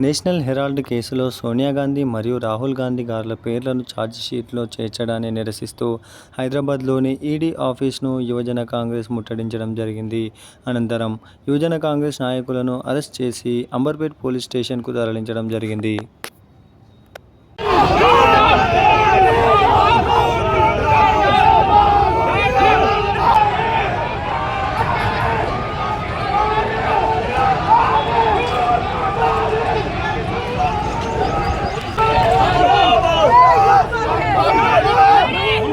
National Herald కేసులో సోనియా గాంధీ మరియు రాహుల్ గాంధీ గారుల పేర్లను ఛార్జిషీట్లో చేర్చడాన్ని నిరసిస్తూ హైదరాబాద్లోని ఈడీ ఆఫీస్ను యువజన కాంగ్రెస్ ముట్టడించడం జరిగింది. అనంతరం యువజన కాంగ్రెస్ నాయకులను అరెస్ట్ చేసి అంబర్పేట్ పోలీస్ స్టేషన్కు తరలించడం జరిగింది.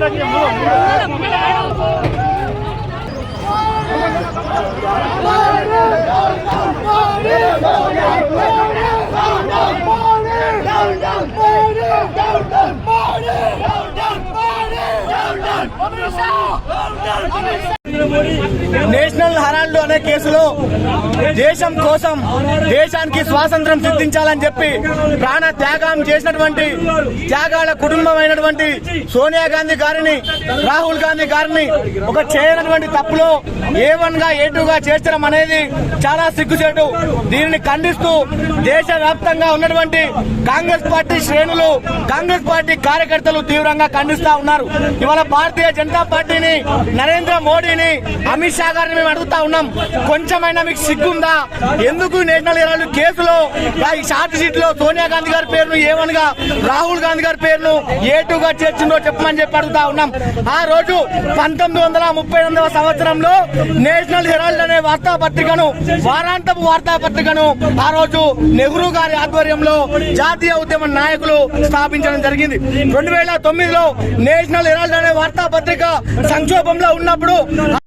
నేషనల్ హెరాల్డ్ అనే కేసులో దేశం కోసం దేశానికి స్వాతంత్రం సిద్ధించాలని చెప్పి ప్రాణ త్యాగం చేసినటువంటి త్యాగాల కుటుంబమైనటువంటి సోనియా గాంధీ గారిని రాహుల్ గాంధీ గారిని ఒక చేయనటువంటి తప్పులో ఏ వన్గా ఏ టూ గా చేర్చడం అనేది చాలా సిగ్గుచేటు. దీనిని ఖండిస్తూ దేశ వ్యాప్తంగా ఉన్నటువంటి కాంగ్రెస్ పార్టీ శ్రేణులు కాంగ్రెస్ పార్టీ కార్యకర్తలు తీవ్రంగా ఖండిస్తా ఉన్నారు. ఇవాళ భారతీయ జనతా పార్టీని నరేంద్ర మోడీని అమిత్ షా గారిని మేము అడుగుతా ఉన్నాం. కొంచెమైనా మీకు సిగ్గుందా? ఎందుకు నేషనల్ హెరాల్డ్ కేసులో? ఈ షార్ట్ షీట్లో సోనియా గాంధీ గారి పేరును ఏమనగా గా రాహుల్ గాంధీ గారి పేరును ఏ టూ చేర్చిందో చెప్పమని చెప్పి అడుగుతా ఉన్నాం. ఆ రోజు పంతొమ్మిది వందల ముప్పై ఎనిమిదవ సంవత్సరంలో నేషనల్ హెరాల్డ్ అనే వార్తాపత్రికను వారాంతపు వార్తాపత్రికను ఆ రోజు నెహ్రూ గారి ఆధ్వర్యంలో జాతీయ ఉద్యమ నాయకులు స్థాపించడం జరిగింది. రెండు వేల తొమ్మిదిలో నేషనల్ హెరాల్డ్ అనే వార్తాపత్రిక సంక్షోభంలో ఉన్నప్పుడు